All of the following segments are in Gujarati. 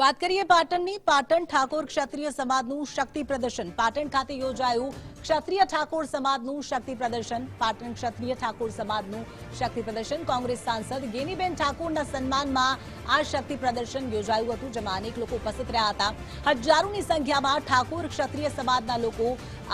વાત કરીએ પાટણની. પાટણ ઠાકોર ક્ષત્રિય સમાજનું શક્તિ પ્રદર્શન. પાટણ ખાતે યોજાયું ક્ષત્રિય ઠાકોર સમાજનું શક્તિ પ્રદર્શન. પાટણ ક્ષત્રિય ઠાકોર સમાજનું શક્તિ પ્રદર્શન. કોંગ્રેસ સાંસદ ગેનીબેન ઠાકોરના સન્માનમાં આ શક્તિ પ્રદર્શન યોજાયું હતું, જેમાં અનેક લોકો ઉપસ્થિત રહ્યા હતા. હજારોની સંખ્યામાં ઠાકોર ક્ષત્રિય સમાજના લોકો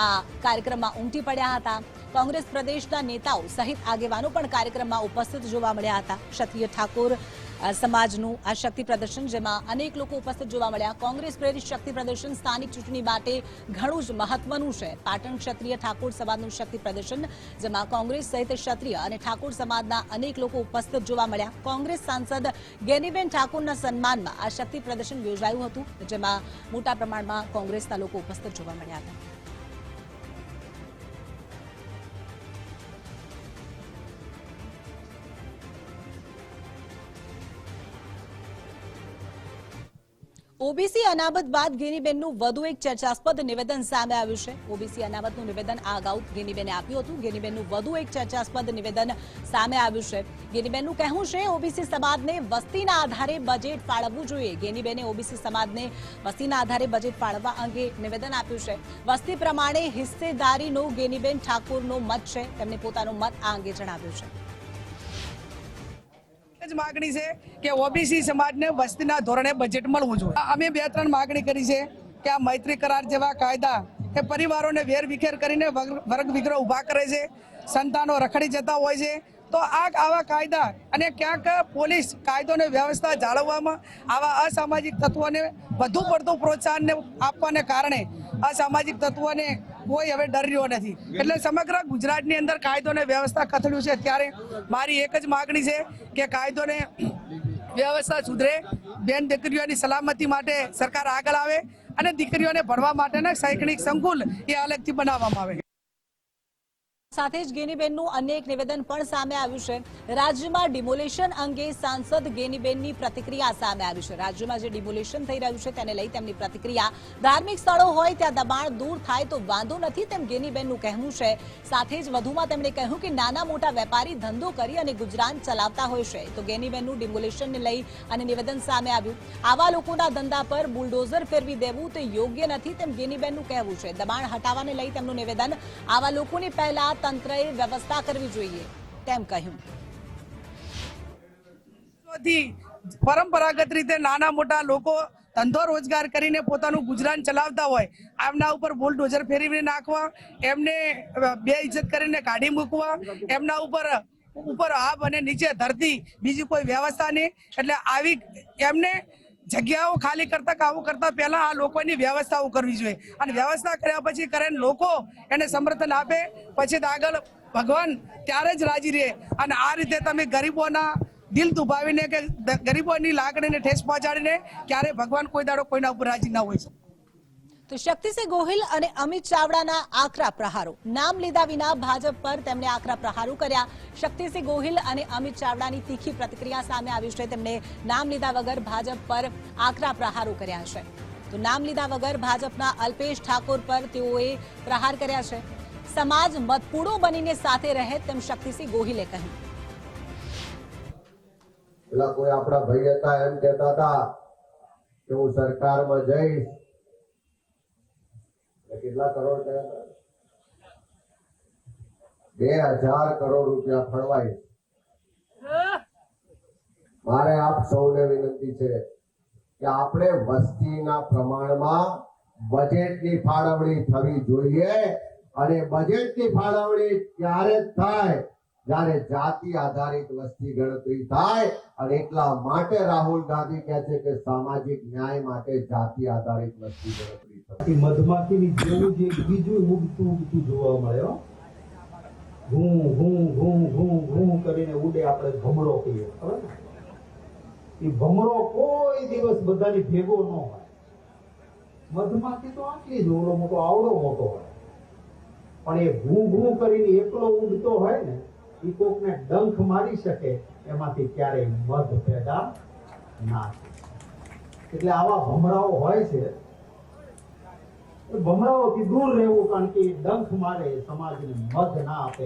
આ કાર્યક્રમમાં ઉમટી પડ્યા હતા. કોંગ્રેસ પ્રદેશના નેતાઓ સહિત આગેવાનો પણ કાર્યક્રમમાં ઉપસ્થિત જોવા મળ્યા હતા. ક્ષત્રિય ઠાકોર સમાજનું આ શક્તિ પ્રદર્શન જેમાં અનેક લોકો ઉપસ્થિત જોવા મળ્યા. કોંગ્રેસ પ્રેરિત શક્તિ પ્રદર્શન સ્થાનિક ચૂંટણી માટે ઘણું જ મહત્વનું છે. પાટણ ક્ષત્રિય ઠાકોર સમાજનું શક્તિ પ્રદર્શન, જેમાં કોંગ્રેસ સહિત ક્ષત્રિય અને ઠાકોર સમાજના અનેક લોકો ઉપસ્થિત જોવા મળ્યા. કોંગ્રેસ સાંસદ ગેનીબેન ઠાકોરના સન્માનમાં આ શક્તિ પ્રદર્શન યોજાયું હતું, જેમાં મોટા પ્રમાણમાં કોંગ્રેસના લોકો ઉપસ્થિત જોવા મળ્યા હતા. ઓબીસી અનામત બાદ ગેનીબેનનું વધુ એક ચર્ચાસ્પદ નિવેદન સામે આવ્યું છે. ઓબીસી અનામતનું નિવેદન આ અગાઉ ગેનીબેને આપ્યું હતું. ગેનીબેનનું વધુ એક ચર્ચાસ્પદ નિવેદન સામે આવ્યું છે. ગેનીબેનનું કહેવું છે, ઓબીસી સમાજને વસ્તીના આધારે બજેટ ફાળવવું જોઈએ. ગેનીબેને ઓબીસી સમાજને વસ્તીના આધારે બજેટ ફાળવવા અંગે નિવેદન આપ્યું છે. વસ્તી પ્રમાણે હિસ્સેદારીનો ગેનીબેન ઠાકોરનો મત છે. તેમણે પોતાનો મત આ અંગે જણાવ્યું છે. જ માગણી છે કે ઓબીસી સમાજને વસ્તીના ધોરણે બજેટ મળવું જોઈએ. અમે બે ત્રણ માગણી કરી છે કે આ મૈત્રી કરાર જેવા કાયદા એ પરિવારોને વેર વિખેર કરીને વર્ગ વિગ્રહ ઊભા કરે છે, સંતાનો રખડી જતા હોય છે, તો આ આવા કાયદા અને ક્યાંક પોલીસ કાયદો અને વ્યવસ્થા જાળવવામાં આવા અસામાજિક તત્વોને વધુ પડતું પ્રોત્સાહન આપવાને કારણે અસામાજિક તત્વોને કોઈ હવે ડર રહ્યો નથી. એટલે સમગ્ર ગુજરાતની અંદર કાયદો ને વ્યવસ્થા કથળ્યું છે. ત્યારે મારી એક જ માગણી છે કે કાયદો ને વ્યવસ્થા સુધરે બેન દીકરીઓની સલામતી માટે સરકાર આગળ આવે અને દીકરીઓને ભણવા માટેના શૈક્ષણિક સંકુલ એ અલગથી બનાવવામાં આવે. સાથે જ ગેનીબેનનું અન્ય એક નિવેદન પણ સામે આવ્યું છે. રાજ્યમાં ડિમોલેશન અંગે સાંસદ ગેનીબેનની પ્રતિક્રિયા સામે આવી છે. રાજ્યમાં જે ડિમોલેશન થઈ રહ્યું છે તેને લઈ તેમની પ્રતિક્રિયા ધાર્મિક સ્થળો હોય ત્યાં દબાણ દૂર થાય તો વાંધો નથી તેમ ગેનીબેનનું કહેવું છે. સાથે જ વધુમાં તેમણે કહ્યું કે નાના મોટા વેપારી ધંધો કરી અને ગુજરાન ચલાવતા હોય છે. તો ગેનીબેનનું ડિમોલેશનને લઈ અને નિવેદન સામે આવ્યું. આવા લોકોના ધંધા પર બુલડોઝર ફેરવી દેવું તે યોગ્ય નથી તેમ ગેનીબેનનું કહેવું છે. દબાણ હટાવવાને લઈ તેમનું નિવેદન આવા લોકોની પહેલા તંત્રએ વ્યવસ્થા કરવી જોઈએ, તેમ કહ્યું. પરંપરાગત રીતે નાના મોટા લોકો ધંધો રોજગાર કરીને પોતાનું ગુજરાન ચલાવતા હોય, એમના ઉપર બુલડોઝર ફેરવી નાખવા, એમને બે ઇજ્જત કરીને કાઢી મૂકવા, એમના ઉપર ઉપર આપ અને નીચે ધરતી, બીજી કોઈ વ્યવસ્થા નહીં. એટલે આવી, એમને જગ્યાઓ ખાલી કરતા કાવું કરતા પહેલા આ લોકોની વ્યવસ્થાઓ કરવી જોઈએ. અને વ્યવસ્થા કર્યા પછી કરે લોકો એને સમર્થન આપે, પછી આગળ ભગવાન ત્યારે જ રાજી રહે. અને આ રીતે તમે ગરીબોના દિલ દુભાવીને કે ગરીબોની લાગણીને ઠેસ પહોંચાડીને ક્યારે ભગવાન કોઈ દાડો કોઈના ઉપર રાજી ના હોય તો શક્તિસિંહ ગોહિલ અને અમિત ચાવડાના આકરા પ્રહારો. નામ લીધા વિના ભાજપ પર તેમણે આકરા પ્રહારો કર્યા. શક્તિસિંહ ગોહિલ અને અમિત ચાવડાની તીખી પ્રતિક્રિયા સામે આવી છે. તેમણે નામ લીધા વગર ભાજપ પર આકરા પ્રહારો કર્યા છે. તો નામ લીધા વગર ભાજપના અલ્પેશ ઠાકોર પર તેઓએ પ્રહાર કર્યા છે. સમાજ મતપૂડો બનીને સાથે રહે તેમ શક્તિસિંહ ગોહિલે કહ્યું. કોઈ આપણા ભાઈ હતા એમ કહેતા હતા કે હું સરકારમાં જઈશ કેટલા કરોડ કયા બે હજાર કરોડ રૂપિયા ફળવાય. મારે આપ સૌને વિનંતી છે કે આપણે વસ્તીના પ્રમાણમાં બજેટની ફાળવણી થવી જોઈએ અને બજેટની ફાળવણી ત્યારે જ થાય જ્યારે જાતિ આધારિત વસ્તી ગણતરી થાય અને એટલા માટે રાહુલ ગાંધી કહે છે કે સામાજિક ન્યાય માટે જાતિ આધારિત વસ્તી ગણતરી મધમાખીની જેવું જે બીજું ઉગતું ઉગતું જોવા મળ્યો. ઘૂં ઘૂં ઘૂં ઘૂં ઘૂં કરીને ઉડે આપણે ભમરો કહીએ? એ ભમરો કોઈ દિવસ બધાની ભેગો ન હોય મધમાખી તો આટલી જ ઓળો મોટો, આવડો મોટો હોય પણ એ ઘૂં ઘૂં કરીને એકલો ઉડતો હોય ને, એ કોકને ડંખ મારી શકે, એમાંથી ક્યારેય મધ પેદા ના એટલે આવા ભમરાઓ હોય છે ભમરાઓથી દૂર રહેવું કારણ કે ડંખ મારે સમાજને મધ ના આપે.